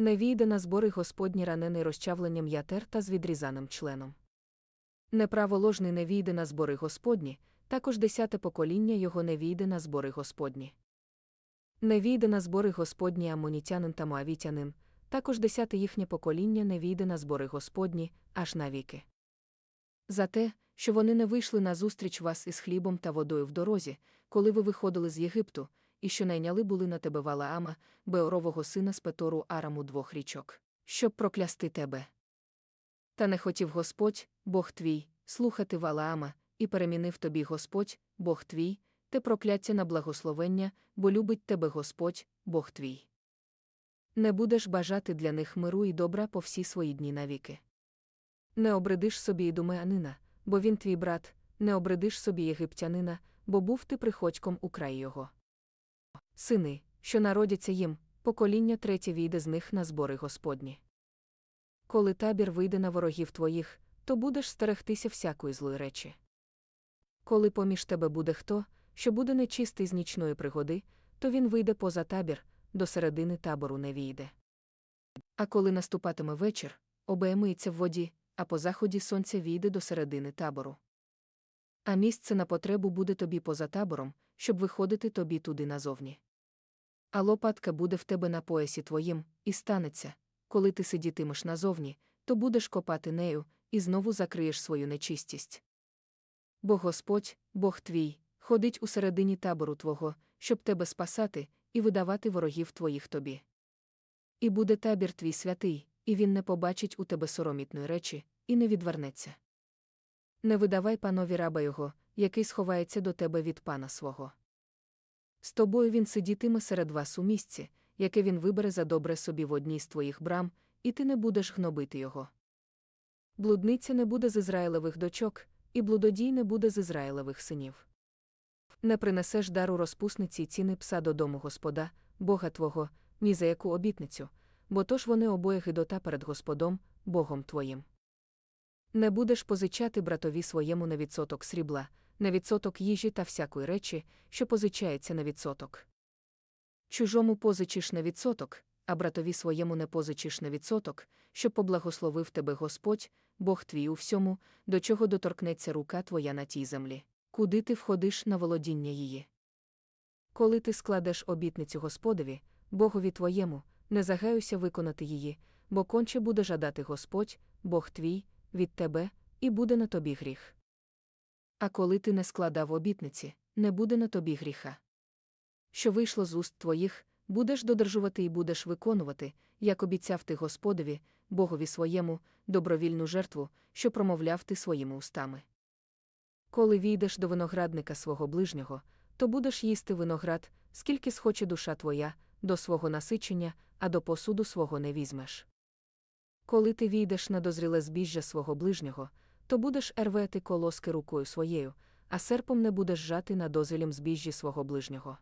Не війде на збори Господні ранений розчавленням ятер та з відрізаним членом. Неправоложний не війде на збори Господні, також десяте покоління його не війде на збори Господні. Не війде на збори Господні амонітянин та моавітянин, також десяте їхнє покоління не війде на збори Господні, аж навіки. За те, що вони не вийшли назустріч вас із хлібом та водою в дорозі, коли ви виходили з Єгипту, і що найняли були на тебе Валаама, Беорового сина з Петору Араму двох річок, щоб проклясти тебе. Та не хотів Господь, Бог твій, слухати Валаама, і перемінив тобі Господь, Бог твій, те прокляття на благословення, бо любить тебе Господь, Бог твій. Не будеш бажати для них миру і добра по всі свої дні навіки. Не обридиш собі і думеанина, бо він твій брат, не обридиш собі єгиптянина, бо був ти приходьком у краї його. Сини, що народяться їм, покоління третє війде з них на збори Господні. Коли табір вийде на ворогів твоїх, то будеш стерегтися всякої злої речі. Коли поміж тебе буде хто, що буде нечистий з нічної пригоди, то він вийде поза табір, до середини табору не війде. А коли наступатиме вечір, обеємиється в воді, а по заході сонця війде до середини табору. А місце на потребу буде тобі поза табором, щоб виходити тобі туди назовні. А лопатка буде в тебе на поясі твоїм, і станеться, коли ти сидітимеш назовні, то будеш копати нею, і знову закриєш свою нечистість. Бо Господь, Бог твій, ходить у середині табору твого, щоб тебе спасати, і видавати ворогів твоїх тобі. І буде табір твій святий, і він не побачить у тебе соромітної речі, і не відвернеться. Не видавай панові раба його, який сховається до тебе від пана свого. З тобою він сидітиме серед вас у місці, яке він вибере за добре собі в одній з твоїх брам, і ти не будеш гнобити його. Блудниця не буде з Ізраїлевих дочок, і блудодій не буде з Ізраїлевих синів. Не принесеш дару розпусниці ціни пса додому Господа, Бога Твого, ні за яку обітницю, бо то ж вони обоє гидота перед Господом, Богом твоїм. Не будеш позичати братові своєму на відсоток срібла, на відсоток їжі та всякої речі, що позичається на відсоток. Чужому позичиш на відсоток, а братові своєму не позичиш на відсоток, щоб поблагословив тебе Господь, Бог твій у всьому, до чого доторкнеться рука твоя на тій землі, куди ти входиш на володіння її. Коли ти складеш обітницю Господові, Богові твоєму, не загаюся виконати її, бо конче буде жадати Господь, Бог твій, від тебе, і буде на тобі гріх. А коли ти не складав обітниці, не буде на тобі гріха. Що вийшло з уст твоїх, будеш додержувати і будеш виконувати, як обіцяв ти Господові, Богові своєму, добровільну жертву, що промовляв ти своїми устами. Коли війдеш до виноградника свого ближнього, то будеш їсти виноград, скільки схоче душа твоя, до свого насичення, а до посуду свого не візьмеш. Коли ти війдеш на дозріле збіжжя свого ближнього, то будеш ервети колоски рукою своєю, а серпом не будеш жати на дозвілім збіжжі свого ближнього.